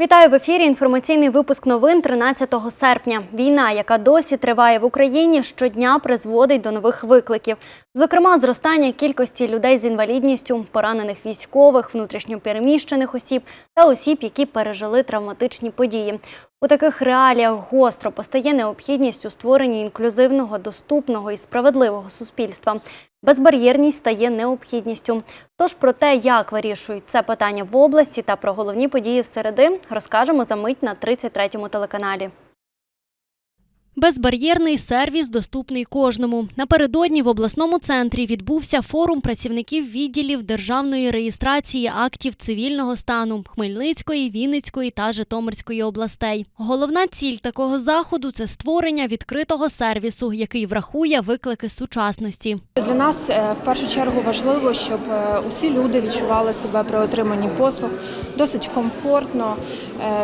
Вітаю в ефірі. Інформаційний випуск новин 13 серпня. Війна, яка досі триває в Україні, щодня призводить до нових викликів. Зокрема, зростання кількості людей з інвалідністю, поранених військових, внутрішньопереміщених осіб та осіб, які пережили травматичні події. У таких реаліях гостро постає необхідність у створенні інклюзивного, доступного і справедливого суспільства. Безбар'єрність стає необхідністю. Тож про те, як вирішують це питання в області та про головні події середи, розкажемо за мить на 33-му телеканалі. Безбар'єрний сервіс доступний кожному. Напередодні в обласному центрі відбувся форум працівників відділів державної реєстрації актів цивільного стану Хмельницької, Вінницької та Житомирської областей. Головна ціль такого заходу це створення відкритого сервісу, який врахує виклики сучасності. Для нас е, в першу чергу важливо, щоб е, усі люди відчували себе при отриманні послуг досить комфортно,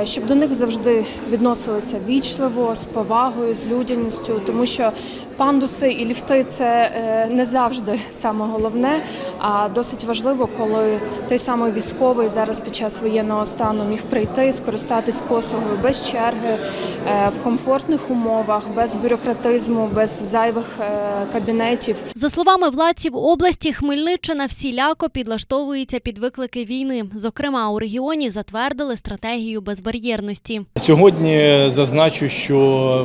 е, щоб до них завжди відносилися вічливо, з повагою, людяністю, тому що пандуси і ліфти це е, не завжди саме головне, а досить важливо, коли той самий військовий зараз під час воєнного стану міг прийти, скористатись послугою без черги, е, в комфортних умовах, без бюрократизму, без зайвих е, кабінетів. За словами владців області, Хмельниччина всіляко підлаштовується під виклики війни. Зокрема, у регіоні затвердили стратегію безбар'єрності. Сьогодні зазначу, що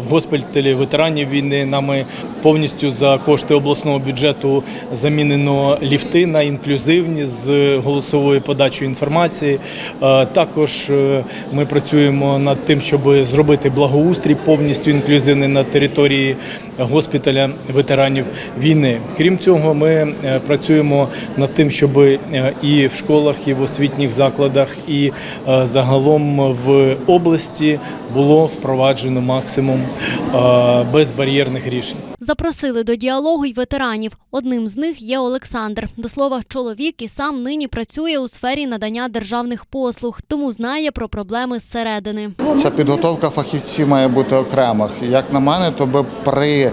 в госпіталі ветеранів війни нами повністю за кошти обласного бюджету замінено ліфти на інклюзивні з голосовою подачою інформації. Е, Також е, ми працюємо над тим, щоб зробити благоустрій повністю інклюзивний на території госпіталя ветеранів війни. Крім цього, ми е, працюємо над тим, щоб і в школах, і в освітніх закладах, і загалом в області було впроваджено максимум безбар'єрних рішень. Запросили до діалогу й ветеранів. Одним з них є Олександр. До слова, чоловік і сам нині працює у сфері надання державних послуг, тому знає про проблеми зсередини. Ця підготовка фахівців має бути окрема. Як на мене, то би при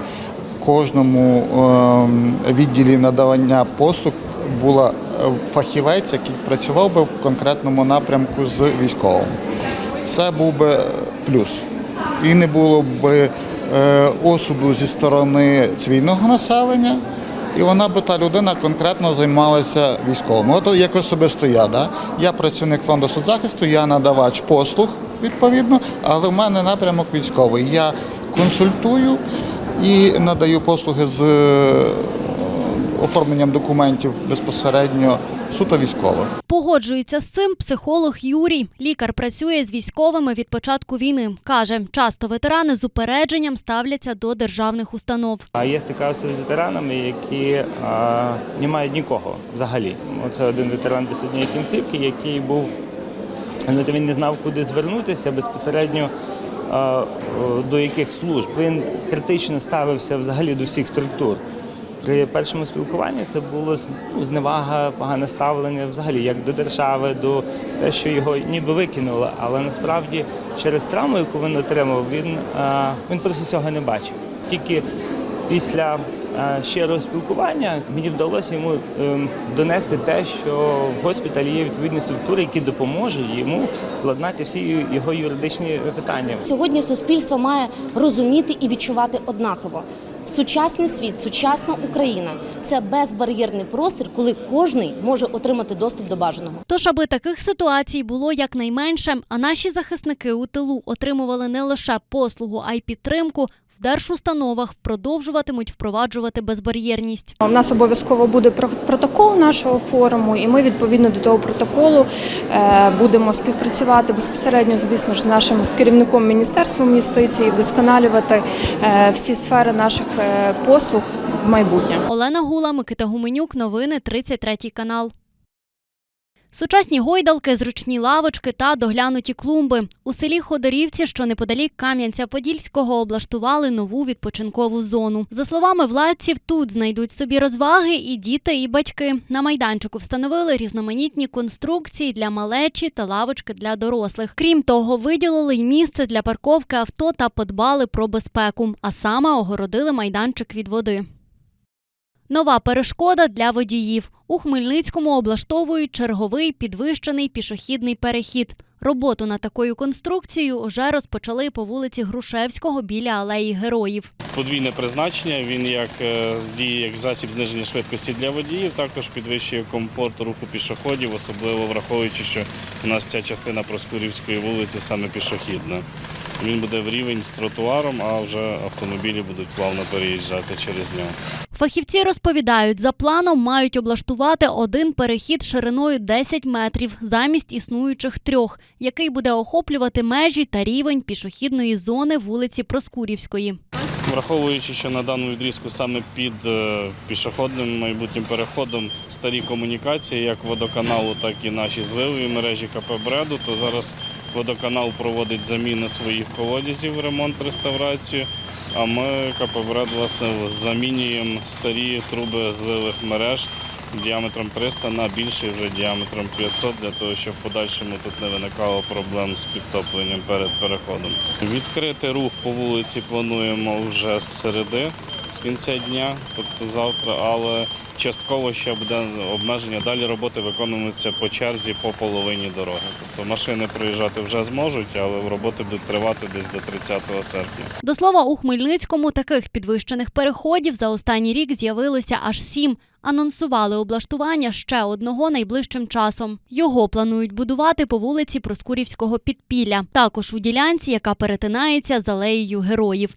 кожному ем, відділі надавання послуг була е, фахівець, який працював би в конкретному напрямку з військовим. Це був би плюс. І не було б осуду зі сторони цивільного населення. І вона би та людина конкретно займалася військовим. От як особисто я, да? я працівник фонду соцзахисту, я надавач послуг відповідно, але в мене напрямок військовий. Я консультую і надаю послуги з е, оформленням документів безпосередньо суто військових. Погоджується з цим психолог Юрій. Лікар працює з військовими від початку війни. Каже, часто ветерани з упередженням ставляться до державних установ. А я стикався з ветеранами, які а, не мають нікого взагалі. Оце один ветеран без однієї кінцівки, який був він не знав, куди звернутися безпосередньо до яких служб. Він критично ставився взагалі до всіх структур. При першому спілкуванні це було ну, зневага, погане ставлення взагалі як до держави, до те, що його ніби викинули. Але насправді через травму, яку він отримав, він, він просто цього не бачив. Тільки після е, щирого спілкування мені вдалося йому ем, донести те, що в госпіталі є відповідні структури, які допоможуть йому владнати всі його юридичні питання. Сьогодні суспільство має розуміти і відчувати однаково. Сучасний світ, сучасна Україна це безбар'єрний простір, коли кожний може отримати доступ до бажаного. Тож, аби таких ситуацій було якнайменше, а наші захисники у тилу отримували не лише послугу, а й підтримку. В держустановах продовжуватимуть впроваджувати безбар'єрність. У нас обов'язково буде про- протокол нашого форуму, і ми відповідно до того протоколу е, будемо співпрацювати безпосередньо, звісно ж, з нашим керівником міністерством юстиції, вдосконалювати е, всі сфери наших е, послуг в майбутнє. Олена Гула, Микита Гуменюк. Новини 33 канал. Сучасні гойдалки, зручні лавочки та доглянуті клумби. У селі Ходорівці, що неподалік Кам'янця-Подільського, облаштували нову відпочинкову зону. За словами владців, тут знайдуть собі розваги і діти, і батьки. На майданчику встановили різноманітні конструкції для малечі та лавочки для дорослих. Крім того, виділили й місце для парковки авто та подбали про безпеку, а саме огородили майданчик від води. Нова перешкода для водіїв. У Хмельницькому облаштовують черговий підвищений пішохідний перехід. Роботу над такою конструкцією вже розпочали по вулиці Грушевського біля алеї героїв. подвійне призначення. Він як е, діє як засіб зниження швидкості для водіїв, також підвищує комфорт руху пішоходів, особливо враховуючи, що у нас ця частина Проскурівської вулиці саме пішохідна. Він буде в рівень з тротуаром, а вже автомобілі будуть плавно переїжджати через нього. Фахівці розповідають, за планом мають облаштувати один перехід шириною 10 метрів замість існуючих трьох, який буде охоплювати межі та рівень пішохідної зони вулиці Проскурівської. Враховуючи, що на даному відрізку саме під е, пішохідним майбутнім переходом старі комунікації, як водоканалу, так і наші зливові мережі КП Бреду, то зараз водоканал проводить заміну своїх колодязів, ремонт, реставрацію. А ми КП власне замінюємо старі труби зливих мереж діаметром 300 на більший вже діаметром 500, для того, щоб в подальшому тут не виникало проблем з підтопленням перед переходом. Відкрити рух по вулиці плануємо вже з середи, з кінця дня, тобто завтра, але частково ще буде обмеження. Далі роботи виконуються по черзі по половині дороги. Тобто машини проїжджати вже зможуть, але роботи будуть тривати десь до 30 серпня. До слова, у Хмельницькому таких підвищених переходів за останній рік з'явилося аж сім. Анонсували облаштування ще одного найближчим часом. Його планують будувати по вулиці Проскурівського підпілля, також у ділянці, яка перетинається з алеєю героїв.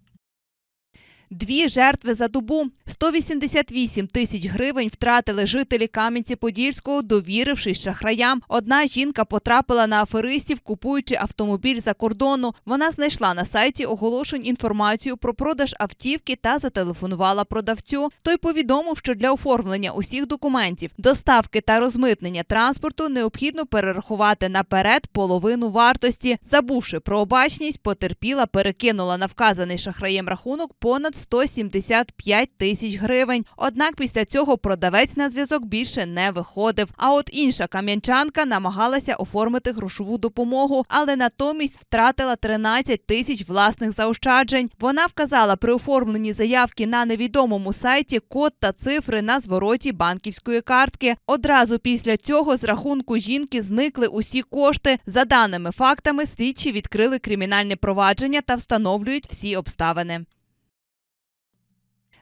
Дві жертви за добу. 188 тисяч гривень втратили жителі Кам'янці-Подільського, довірившись шахраям. Одна жінка потрапила на аферистів, купуючи автомобіль за кордону. Вона знайшла на сайті оголошень інформацію про продаж автівки та зателефонувала продавцю. Той повідомив, що для оформлення усіх документів, доставки та розмитнення транспорту необхідно перерахувати наперед половину вартості. Забувши про обачність, потерпіла перекинула на вказаний шахраєм рахунок понад 175 тисяч гривень. Однак після цього продавець на зв'язок більше не виходив. А от інша кам'янчанка намагалася оформити грошову допомогу, але натомість втратила 13 тисяч власних заощаджень. Вона вказала при оформленні заявки на невідомому сайті код та цифри на звороті банківської картки. Одразу після цього з рахунку жінки зникли усі кошти. За даними фактами, слідчі відкрили кримінальне провадження та встановлюють всі обставини.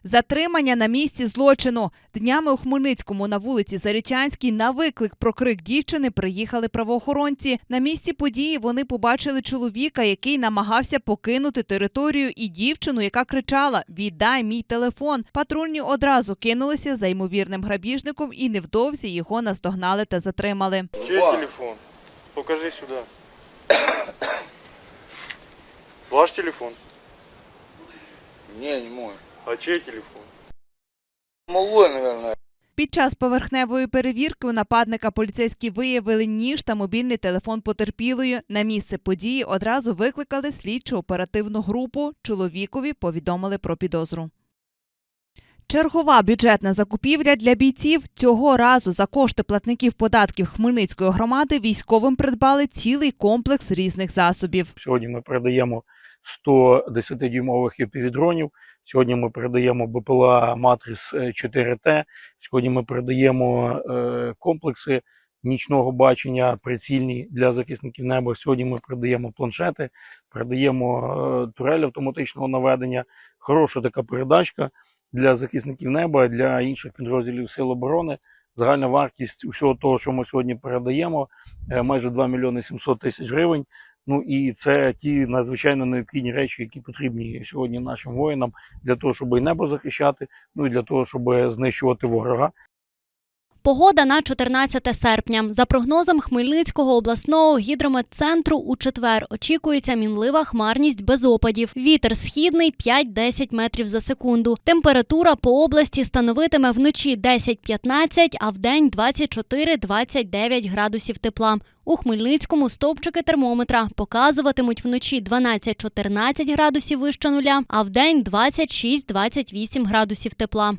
Затримання на місці злочину. Днями у Хмельницькому на вулиці Зарічанській на виклик про крик дівчини приїхали правоохоронці. На місці події вони побачили чоловіка, який намагався покинути територію, і дівчину, яка кричала: Віддай мій телефон. Патрульні одразу кинулися за ймовірним грабіжником і невдовзі його наздогнали та затримали. Чей телефон? Покажи сюда. Ваш телефон? Не, не мой. А чей телефон? Малой, наверное. Під час поверхневої перевірки у нападника поліцейські виявили ніж та мобільний телефон потерпілої. На місце події одразу викликали слідчо оперативну групу. Чоловікові повідомили про підозру. Чергова бюджетна закупівля для бійців цього разу за кошти платників податків Хмельницької громади військовим придбали цілий комплекс різних засобів. Сьогодні ми передаємо 100 10-дюймових епівідронів. Сьогодні ми передаємо БПЛА Матрис 4Т. Сьогодні ми передаємо е, комплекси нічного бачення прицільні для захисників неба. Сьогодні ми передаємо планшети, передаємо е, турель автоматичного наведення. Хороша така передачка для захисників неба, для інших підрозділів Сил оборони. Загальна вартість усього того, що ми сьогодні передаємо, е, майже 2 мільйони 700 тисяч гривень. Ну і це ті надзвичайно необхідні речі, які потрібні сьогодні нашим воїнам для того, щоб і небо захищати, ну і для того, щоб знищувати ворога. Погода на 14 серпня. За прогнозом Хмельницького обласного гідрометцентру у четвер очікується мінлива хмарність без опадів. Вітер східний 5-10 метрів за секунду. Температура по області становитиме вночі 10-15, а вдень 24-29 градусів тепла. У Хмельницькому стовпчики термометра показуватимуть вночі 12-14 градусів вище нуля, а вдень 26-28 градусів тепла.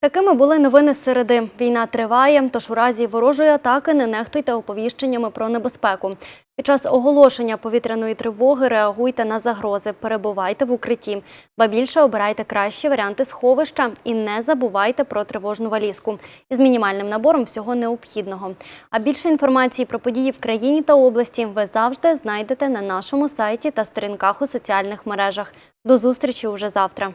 Такими були новини середи. Війна триває, тож у разі ворожої атаки не нехтуйте оповіщеннями про небезпеку. Під час оголошення повітряної тривоги реагуйте на загрози, перебувайте в укритті. Ба більше обирайте кращі варіанти сховища і не забувайте про тривожну валізку із мінімальним набором всього необхідного. А більше інформації про події в країні та області ви завжди знайдете на нашому сайті та сторінках у соціальних мережах. До зустрічі уже завтра.